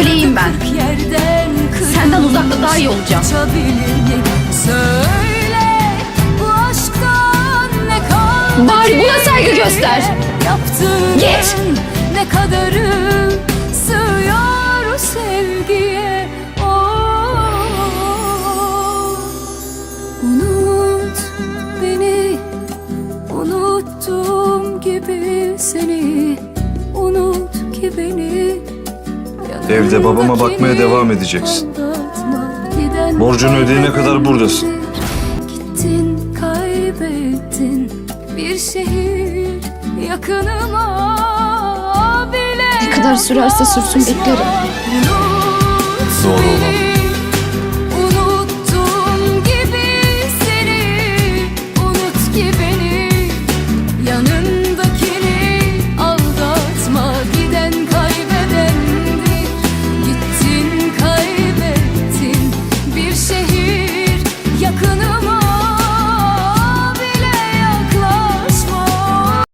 Köleyim ben. Senden uzakta daha iyi olacağım. Bari buna saygı göster. Git. ne kadarı sığıyor sevgiye Oh. Unut beni Unuttuğum gibi seni Evde babama bakmaya devam edeceksin. Borcunu ödeyene kadar buradasın. Gittin kaybettin bir şehir yakınıma bile Ne kadar sürerse sürsün beklerim. Doğru olan. Unuttum gibi seni unut gibi